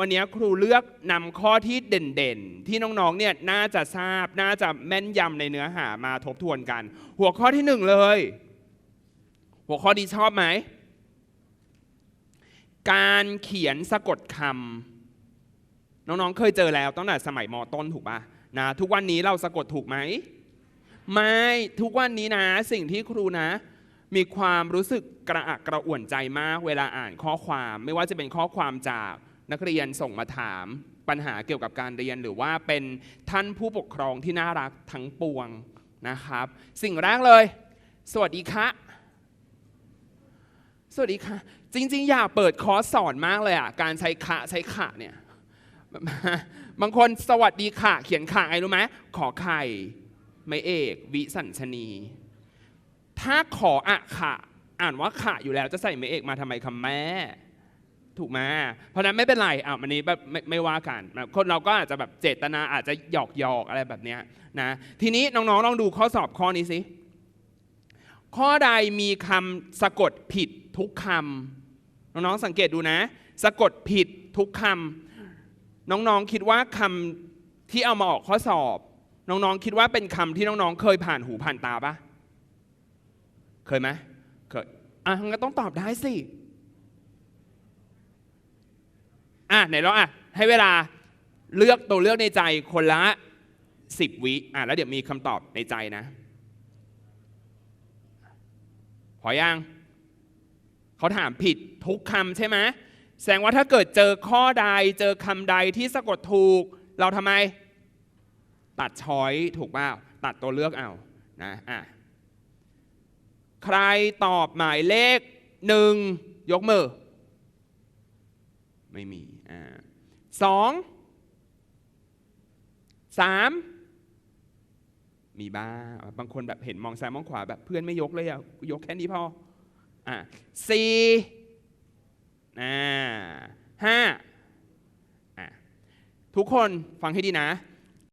วันนี้ครูเลือกนำข้อที่เด่นๆ ที่น้องๆ เนี่ยน่าจะทราบ น่าจะแม่นยำในเนื้อหามาทบทวนกัน หัวข้อที่หนึ่งเลย หัวข้อดีชอบไหม การเขียนสะกดคำน้องๆ เคยเจอแล้วตั้งแต่สมัยมต้นถูกปะนะทุกวันนี้เราสะกดถูกไหม ไม่ทุกวันนี้นะ สิ่งที่ครูนะมีความรู้สึกกระอักกระอ่วนใจมาก เวลาอ่านข้อความ ไม่ว่าจะเป็นข้อความจาก นักเรียนส่งมาถามปัญหาเกี่ยวกับการเรียน หรือว่าเป็นท่านผู้ปกครองที่น่ารักทั้งปวงนะครับ สิ่งแรกเลย สวัสดีค่ะสวัสดีค่ะ จริง ๆ อยากเปิดคอร์สสอนมากเลยอะการใช้คะใช้ขะเนี่ยบางคนสวัสดีค่ะ เขียนขะไงรู้ไหมขอไข่ไม่เอก วิสัญชนี ถ้าขออะขะอ่านว่าขะอยู่แล้วจะใส่ไม่เอกมาทำไมคำแม่ ถูกไหมเพราะนั้นไม่เป็นไรอะวันนี้แบบไม่ไม่ว่ากัน คนเราก็อาจจะแบบเจตนาอาจจะหยอกหยอกอะไรแบบเนี้ยนะทีนี้น้องๆลองดูข้อสอบข้อนี้สิข้อใดมีคำสะกดผิดทุกคำน้องๆสังเกตดูนะ สะกดผิดทุกคำน้องๆคิดว่าคำที่เอามาออกข้อสอบ น้องๆคิดว่าเป็นคำที่น้องๆเคยผ่านหูผ่านตาปะเคยไหมเคยอะงั้นต้องตอบได้สิ อะไหนลองอะให้เวลาเลือกตัวเลือกในใจคนละสิบวิอะแล้วเดี๋ยวมีคำตอบในใจนะ พอยังเขาถามผิดทุกคำใช่ไหมแสดงว่าถ้าเกิดเจอข้อใดเจอคำใดที่สะกดถูก เราทำไม ตัดช้อยถูกเปล่าตัดตัวเลือกเอานะอะใครตอบหมายเลขหนึ่งยกมือ ไม่มีอ่าสองสามมีบ้างบางคนแบบเห็นมองซ้ายมองขวาแบบเพื่อนไม่ยกเลยอะยกแค่นี้พออะสี่อ่าห้าอะทุกคนฟังให้ดีนะ